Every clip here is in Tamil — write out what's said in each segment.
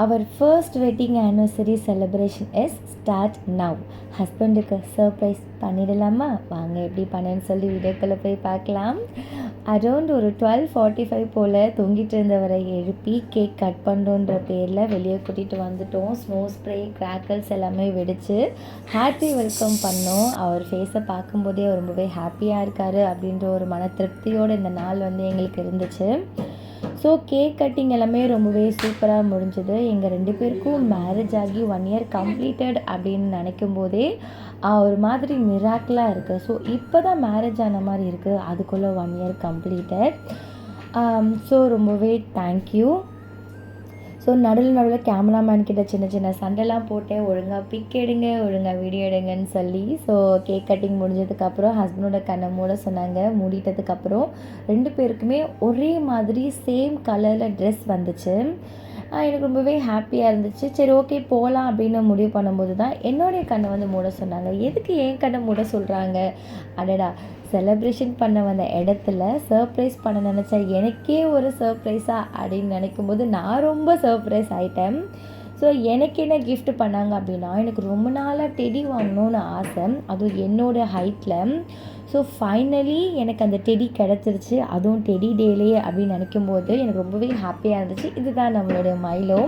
Our first wedding anniversary celebration is start now ஹஸ்பண்டுக்கு சர்ப்ரைஸ் பண்ணிடலாமா? வாங்க எப்படி பண்ணேன்னு சொல்லி வீடியோக்குள்ளே போய் பார்க்கலாம். அரௌண்ட் ஒரு டுவெல் ஃபார்ட்டி ஃபைவ் போல் தூங்கிட்டு இருந்தவரை எழுப்பி கேக் கட் பண்ணுறோன்ற பேரில் வெளியே கூட்டிகிட்டு வந்துட்டோம். ஸ்னோ ஸ்ப்ரே கிராக்கல்ஸ் எல்லாமே வெடித்து ஹாப்பி வெல்கம் பண்ணோம். அவர் ஃபேஸை பார்க்கும்போதே ரொம்பவே ஹாப்பியாக இருக்கார் அப்படின்ற ஒரு மன திருப்தியோடு இந்த நாள் வந்து எங்களுக்கு இருந்துச்சு. ஸோ கேக் கட்டிங் எல்லாமே ரொம்பவே சூப்பராக முடிஞ்சுது. எங்கள் ரெண்டு பேருக்கும் மேரேஜ் ஆகி ஒன் இயர் கம்ப்ளீட்டட் அப்படின்னு நினைக்கும் போதே ஒரு மாதிரி மிராக்கிளாக இருக்குது ஸோ இப்போ தான் மேரேஜ் ஆன மாதிரி இருக்குது அதுக்குள்ளே ஒன் இயர் கம்ப்ளீட்டட் ஸோ ரொம்பவே தேங்க்யூ ஸோ நடுவில் நடுவில் கேமராமேன் கிட்ட சின்ன சின்ன சண்டைலாம் போட்டேன் ஒழுங்காக பிக் எடுங்க ஒழுங்காக வீடியோ எடுங்கன்னு சொல்லி. ஸோ கேக் கட்டிங் முடிஞ்சதுக்கப்புறம் ஹஸ்பண்டோட கண்ணை மூட சொன்னாங்க. மூடிட்டதுக்கப்புறம் ரெண்டு பேருக்குமே ஒரே மாதிரி சேம் கலரில் ட்ரெஸ் வந்துச்சு. எனக்கு ரொம்பவே ஹாப்பியாக இருந்துச்சு. சரி ஓகே போகலாம் அப்படின்னு முடிவு பண்ணும்போது தான் என்னுடைய கண்ணை வந்து மூட சொன்னாங்க. எதுக்கு என் கண்ணை மூட சொல்கிறாங்க அடடா செலப்ரேஷன் பண்ண வந்த இடத்துல சர்ப்ரைஸ் பண்ண நினச்சா எனக்கே ஒரு சர்ப்ரைஸாக அப்படின்னு நினைக்கும் போது நான் ரொம்ப சர்ப்ரைஸ் ஆகிட்டேன் ஸோ எனக்கு என்ன கிஃப்ட் பண்ணாங்க அப்படின்னா எனக்கு ரொம்ப நாளாக டெடி வாங்கணும்னு ஆசை. அதுவும் என்னோடய ஹைட்டில் ஸோ ஃபைனலி எனக்கு அந்த டெடி கிடச்சிருச்சு. அதுவும் டெடி டேலே அப்படின்னு நினைக்கும் போது எனக்கு ரொம்பவே ஹாப்பியாக இருந்துச்சு. இதுதான் நம்மளுடைய மைலோ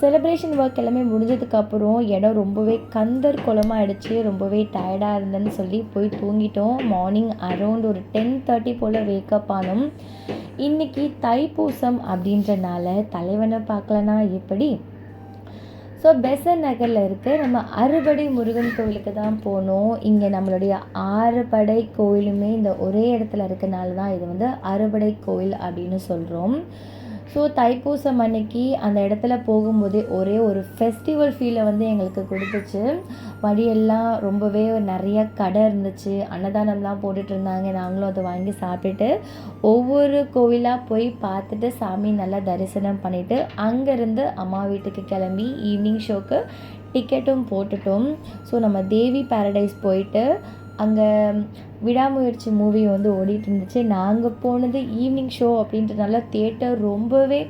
செலிப்ரேஷன் ஒர்க் எல்லாமே முடிஞ்சதுக்கப்புறம் இடம் ரொம்பவே கந்தர் குளமாகிடுச்சு ரொம்பவே டயர்டாக இருந்தேன்னு சொல்லி போய் தூங்கிட்டோம். மார்னிங் அரௌண்ட் ஒரு டென் தேர்ட்டி போல் வேக்கப் ஆனோம். இன்றைக்கி தைப்பூசம் அப்படின்றனால தலைவனை பார்க்கலனா எப்படி? ஸோ பெசன் நகரில் இருக்க நம்ம அறுபடை முருகன் கோவிலுக்கு தான் போனோம். இங்கே நம்மளுடைய ஆறுபடை கோயிலுமே இந்த ஒரே இடத்துல இருக்கனால தான் இது வந்து அறுபடை கோயில் அப்படின்னு சொல்கிறோம் ஸோ தைப்பூசம் அன்னைக்கு அந்த இடத்துல போகும்போதே ஒரே ஒரு ஃபெஸ்டிவல் ஃபீலை வந்து எங்களுக்கு கொடுத்துச்சு. வழியெல்லாம் ரொம்பவே நிறைய கடை இருந்துச்சு. அன்னதானம்லாம் போட்டுட்டு இருந்தாங்க. நாங்களும் அதை வாங்கி சாப்பிட்டுட்டு ஒவ்வொரு கோவிலாக போய் பார்த்துட்டு சாமி நல்லா தரிசனம் பண்ணிவிட்டு அங்கேருந்து அம்மா வீட்டுக்கு கிளம்பி ஈவினிங் ஷோக்கு டிக்கெட்டும் போட்டுட்டோம். ஸோ நம்ம தேவி பேரடைஸ் போயிட்டு அங்கே விடாமுயற்சி மூவி வந்து ஓடிட்டு இருந்துச்சு நாங்கள் போனது ஈவினிங் ஷோ அப்படின்றதுனால தேட்டர் ரொம்பவே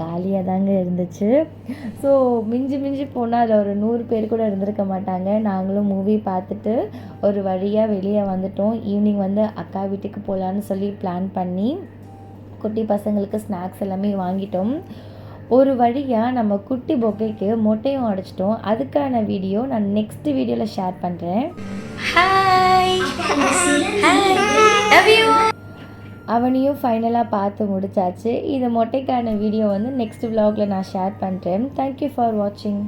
காலியாக தாங்க இருந்துச்சு. ஸோ மிஞ்சி மிஞ்சி போனால் அதில் ஒரு நூறு பேர் கூட இருந்திருக்க மாட்டாங்க. நாங்களும் மூவி பார்த்துட்டு ஒரு வழியாக வெளியே வந்துட்டோம். ஈவினிங் வந்து அக்கா வீட்டுக்கு போகலான்னு சொல்லி பிளான் பண்ணி குட்டி பசங்களுக்கு ஸ்நாக்ஸ் எல்லாமே வாங்கிட்டோம். ஒரு வழியாக நம்ம குட்டி பொக்கைக்கு மொட்டையும் அடிச்சிட்டோம். அதுக்கான வீடியோ நான் நெக்ஸ்ட் வீடியோவில் ஷேர் பண்ணுறேன் அவனையும் ஃபைனலாக பார்த்து முடிச்சாச்சு. இது மொட்டைக்கான வீடியோ வந்து நெக்ஸ்ட் விலாகில் நான் ஷேர் பண்ணுறேன் தேங்க்யூ ஃபார் வாட்சிங்